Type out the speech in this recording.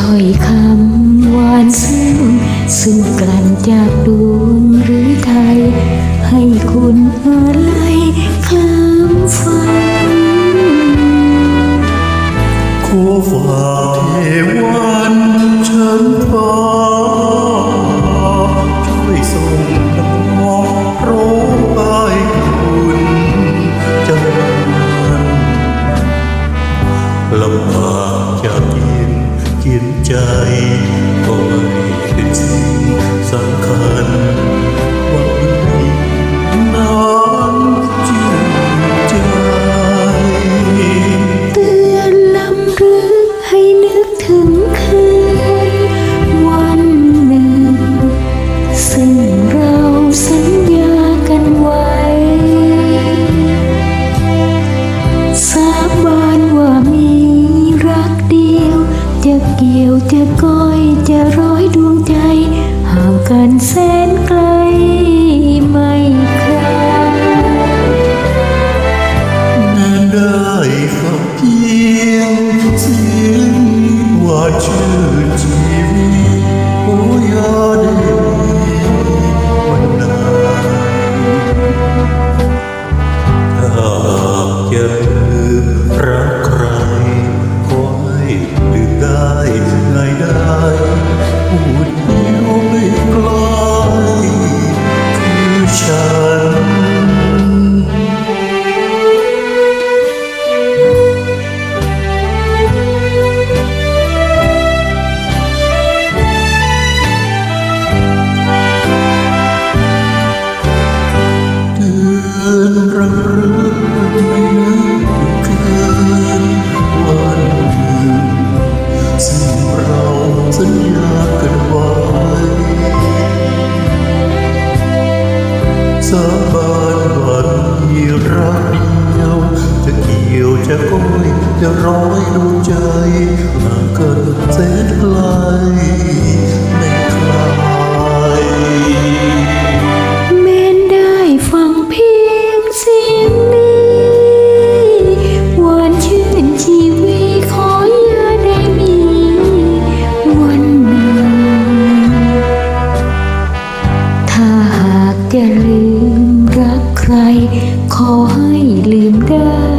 ถอยคำหวานซึ้งซึ่งกลั่นจากดวงหรือไทย ให้คุณอะไรคลำฝันขอฝากเทวันฉันฟ้าช่วยส่งน้องร้อมไปคุณจะมันลำบากจะกินกิ นใจก็ไม่เป็นสิ่งสำคัญ เกี่ยวจะก้อยจะร้อยดวงใจห่างกันแสนไกลไม่คลายแม้ได้ฟังเพียงเสียงว่าชื่อชีวิตโอ้ยาได้ ได้ง่ายได้ จะก้อยจะร้อยดวงใจห่างกันแสนไกลไม่คลายแม้นได้ฟังเพียงเสียงนี้หวานชื่นชีวิตขออย่าได้มีวันหนึ่งถ้าหากจะลืมรักใคร ขอให้ลืมได้